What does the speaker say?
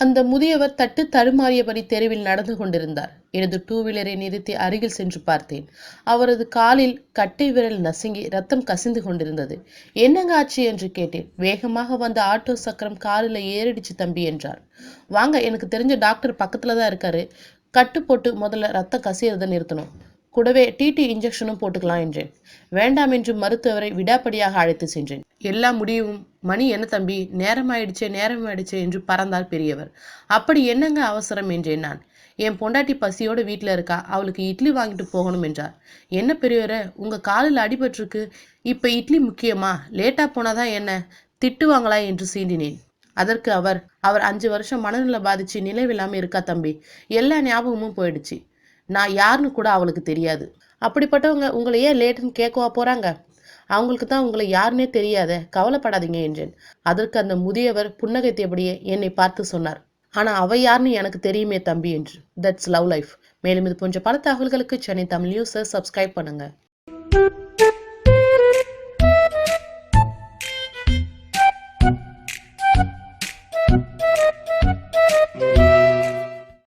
அந்த முதியவர் தட்டு தடுமாறியபடி தெருவில் நடந்து கொண்டிருந்தார். எனது டூ வீலரை நிறுத்தி அருகில் சென்று பார்த்தேன். அவரது காலில் கட்டை விரல் நசுங்கி ரத்தம் கசிந்து கொண்டிருந்தது. என்னங்க ஆச்சு? என்று கேட்டேன். வேகமாக வந்த ஆட்டோ சக்கரம் காலில் ஏறிடுச்சு தம்பி என்றார். வாங்க எனக்கு தெரிஞ்ச டாக்டர் பக்கத்துல தான் இருக்காரு. கட்டு போட்டு முதல்ல ரத்தம் கசியறதை நிறுத்தணும். கூடவே டிடி இன்ஜெக்ஷனும் போட்டுக்கலாம் என்றேன். வேண்டாம் என்று மருத்துவரை விடாப்படியாக அழைத்து சென்றேன். எல்லாம் முடியவும் மணி என்ன தம்பி? நேரமாயிடுச்சே நேரமாயிடுச்சே என்று பறந்தார் பெரியவர். அப்படி என்னங்க அவசரம்? என்றேன் நான். என் பொண்டாட்டி பசியோட வீட்டில் இருக்கா? அவளுக்கு இட்லி வாங்கிட்டு போகணும் என்றார். என்ன பெரியவரை உங்கள் காலில் அடிபட்டிருக்கு. இப்போ இட்லி முக்கியமா? லேட்டாக போனாதான் என்ன? திட்டுவாங்களா? என்று சீண்டினேன். அதற்கு அவர் அவர் அஞ்சு வருஷம் மனநிலை பாதிச்சு நினைவில்லாமல் இருக்கா தம்பி? எல்லா ஞாபகமும் போயிடுச்சு. நான் யாருன்னு கூட அவளுக்கு தெரியாது. அப்படிப்பட்டவங்க உங்களை ஏன் லேட்டுன்னு கேட்கவா போறாங்க? அவங்களுக்கு தான் உங்களை யாருன்னே தெரியாத கவலைப்படாதீங்க என்றேன். அதற்கு அந்த முதியவர் புன்னகைத்தபடியே என்னை பார்த்து சொன்னார். ஆனா அவ யாருன்னு எனக்கு தெரியுமே தம்பி என்று. தட்ஸ் லவ் லைஃப் மேலும் இது போன்ற பல தகவல்களுக்கு சென்னை தமிழ் நியூஸை சப்ஸ்கிரைப் பண்ணுங்க.